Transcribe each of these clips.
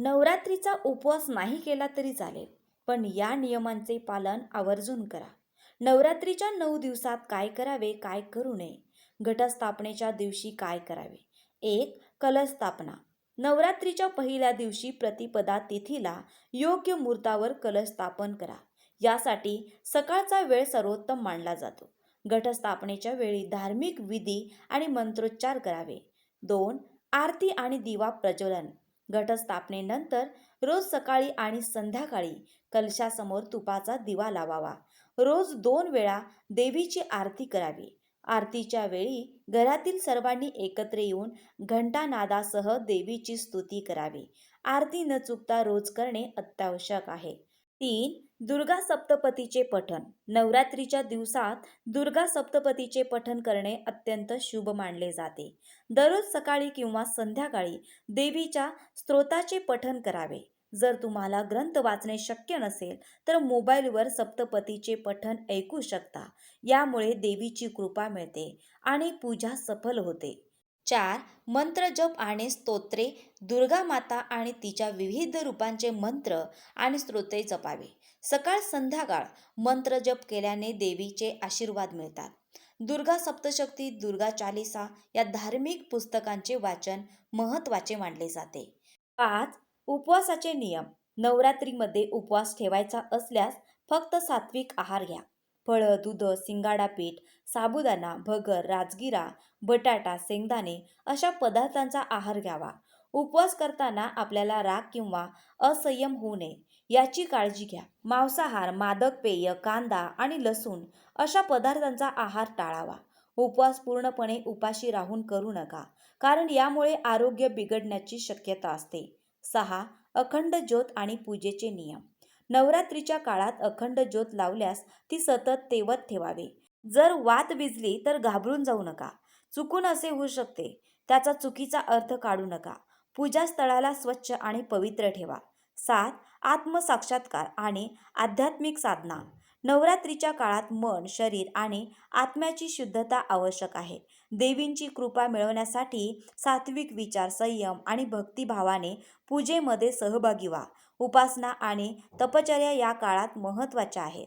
नवरात्रीचा उपवास नाही केला तरी चालेल पण या नियमांचे पालन आवर्जून करा. नवरात्रीच्या नऊ दिवसात काय करावे काय करू नये? घटस्थापनेच्या दिवशी काय करावे? एक कलशस्थापना नवरात्रीच्या पहिल्या दिवशी प्रतिपदा तिथीला योग्य मुहूर्तावर कलस्थापन करा. यासाठी सकाळचा वेळ सर्वोत्तम मानला जातो. घटस्थापनेच्या वेळी धार्मिक विधी आणि मंत्रोच्चार करावे. दोन आरती आणि दिवा प्रज्वलन. घटस्थापनेनंतर रोज सकाळी आणि संध्याकाळी कलशासमोर तुपाचा दिवा लावावा. रोज दोन वेळा देवीची आरती करावी. आरतीच्या वेळी घरातील सर्वांनी एकत्र येऊन घंटानादासह देवीची स्तुती करावी. आरती न चुकता रोज करणे अत्यावश्यक आहे. तीन दुर्गा सप्तपतीचे पठण. नवरात्रीच्या दिवसात दुर्गा सप्तपतीचे पठण करणे अत्यंत शुभ मानले जाते. दररोज सकाळी किंवा संध्याकाळी देवीच्या स्तोत्राचे पठण करावे. जर तुम्हाला ग्रंथ वाचणे शक्य नसेल तर मोबाईलवर सप्तपतीचे पठण ऐकू शकता. यामुळे देवीची कृपा मिळते आणि पूजा सफल होते. चार मंत्र जप आणि स्तोत्रे दुर्गा माता आणि तिच्या विविध रूपांचे मंत्र आणि स्तोत्रे जपावे. सकाळ संध्याकाळ मंत्र जप केल्याने देवीचे आशीर्वाद मिळतात. दुर्गा सप्तशक्ती दुर्गा चालिसा या धार्मिक पुस्तकांचे वाचन महत्त्वाचे मानले जाते. पाच उपवासाचे नियम. नवरात्रीमध्ये उपवास ठेवायचा असल्यास फक्त सात्विक आहार घ्या. फळं दूध सिंगाडा पीठ साबुदाणा भगर राजगिरा बटाटा शेंगदाणे अशा पदार्थांचा आहार घ्यावा. उपवास करताना आपल्याला राग किंवा असंयम होऊ नये याची काळजी घ्या. मांसाहार मादक पेय कांदा आणि लसूण अशा पदार्थांचा आहार टाळावा. उपवास पूर्णपणे उपाशी राहून करू नका कारण यामुळे आरोग्य बिघडण्याची शक्यता असते. सहा अखंड ज्योत आणि पूजेचे नियम. नवरात्रीच्या काळात अखंड ज्योत लावल्यास ती सतत तेवत ठेवावे. जर वात विजली तर घाबरून जाऊ नका. चुकून असे होऊ शकते. त्याचा चुकीचा अर्थ काढू नका. पूजा स्थळाला स्वच्छ आणि पवित्र ठेवा. सात आत्मसाक्षात्कार आणि आध्यात्मिक साधना. नवरात्रीच्या काळात मन शरीर आणि आत्म्याची शुद्धता आवश्यक आहे. देवींची कृपा मिळवण्यासाठी सात्विक विचार संयम आणि भक्तिभावाने पूजेमध्ये सहभागी व्हा. उपासना आणि तपचर्या या काळात महत्त्वाच्या आहेत.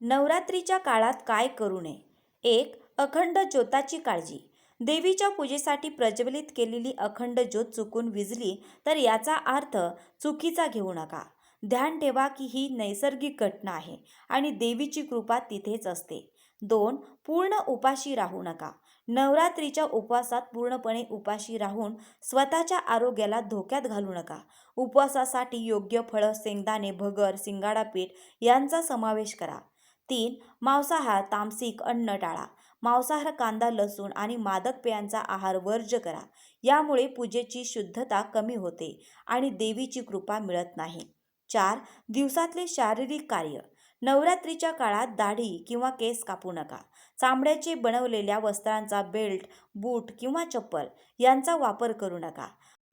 नवरात्रीच्या काळात काय करू नये? एक अखंड ज्योताची काळजी. देवीच्या पूजेसाठी प्रज्वलित केलेली अखंड ज्योत चुकून विजली तर याचा अर्थ चुकीचा घेऊ नका. ध्यान ठेवा की ही नैसर्गिक घटना आहे आणि देवीची कृपा तिथेच असते. दोन पूर्ण उपाशी राहू नका. नवरात्रीच्या उपवासात पूर्णपणे उपाशी राहून स्वतःच्या आरोग्याला धोक्यात घालू नका. उपवासासाठी योग्य फळं शेंगदाणे भगर सिंगाडा पीठ यांचा समावेश करा. तीन मांसाहार तामसिक अन्न टाळा. मांसाहार कांदा लसूण आणि मादक पेयांचा आहार वर्ज्य करा. यामुळे पूजेची शुद्धता कमी होते आणि देवीची कृपा मिळत नाही. चार दिवसातले शारीरिक कार्य. नवरात्रीच्या काळात दाढी किंवा केस कापू नका. चामड्याचे बनवलेल्या वस्त्रांचा बेल्ट बूट किंवा चप्पल यांचा वापर करू नका.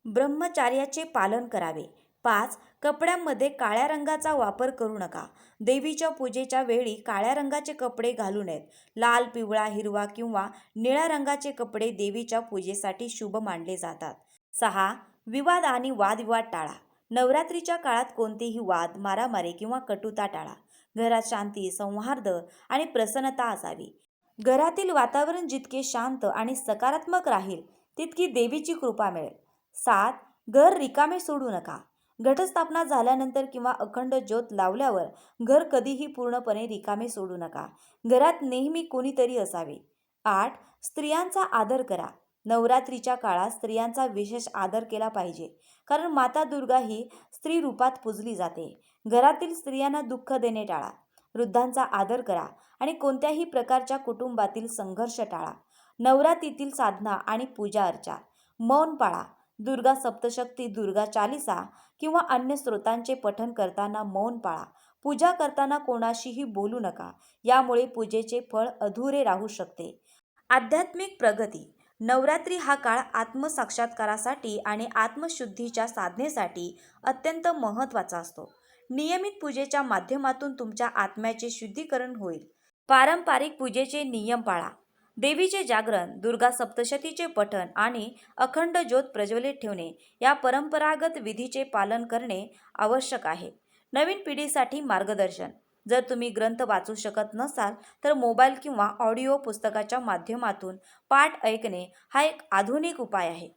ब्रह्मचार्याचे पालन करावे. पाच कपड्यांमध्ये काळ्या रंगाचा वापर करू नका. देवीच्या पूजेच्या वेळी काळ्या रंगाचे कपडे घालू नयेत. लाल पिवळा हिरवा किंवा निळ्या रंगाचे कपडे देवीच्या पूजेसाठी शुभ मानले जातात. सहा विवाद आणि वादविवाद टाळा. नवरात्रीच्या काळात कोणतेही वाद मारामारी किंवा कटुता टाळा. घरात शांती संहार्द आणि प्रसन्नता असावी. घरातील वातावरण जितके शांत आणि सकारात्मक राहील तितकी देवीची कृपा मिळेल. सात घर रिकामे सोडू नका. घटस्थापना झाल्यानंतर किंवा अखंड ज्योत लावल्यावर घर कधीही पूर्णपणे रिकामे सोडू नका. घरात नेहमी कोणीतरी असावे. आठ स्त्रियांचा आदर करा. नवरात्रीच्या काळात स्त्रियांचा विशेष आदर केला पाहिजे. कारण माता दुर्गा ही स्त्री रूपात पूजली जाते. घरातील स्त्रियांना दुःख देणे टाळा. वृद्धांचा आदर करा आणि कोणत्याही प्रकारच्या कुटुंबातील संघर्ष टाळा. नवरात्रीतील साधना आणि पूजा अर्चा. मौन पाळा. दुर्गा सप्तशक्ती दुर्गा चालिसा किंवा अन्य स्रोतांचे पठन करताना मौन पाळा. पूजा करताना कोणाशीही बोलू नका. यामुळे पूजेचे फळ अधुरे राहू शकते. आध्यात्मिक प्रगती. नवरात्री हा काळ आत्मसाक्षात्कारासाठी आणि आत्मशुद्धीच्या साधनेसाठी अत्यंत महत्त्वाचा असतो. नियमित पूजेच्या माध्यमातून तुमच्या आत्म्याचे शुद्धीकरण होईल. पारंपरिक पूजेचे नियम पाळा. देवीचे जागरण दुर्गा सप्तशतीचे पठण आणि अखंड ज्योत प्रज्वलित ठेवणे या परंपरागत विधीचे पालन करणे आवश्यक आहे. नवीन पिढीसाठी मार्गदर्शन. जर तुम्ही ग्रंथ वाचू शकत नसाल तर मोबाईल किंवा ऑडिओ पुस्तकाच्या माध्यमातून पाठ ऐकणे हा एक आधुनिक उपाय आहे.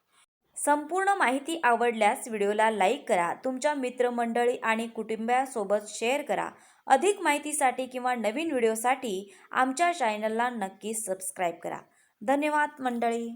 संपूर्ण माहिती आवडल्यास व्हिडिओला लाईक करा तुमच्या मित्रमंडळी आणि कुटुंबासोबत शेअर करा. अधिक माहितीसाठी किंवा नवीन व्हिडिओसाठी आमच्या चॅनलला नक्की सबस्क्राईब करा. धन्यवाद मंडळी!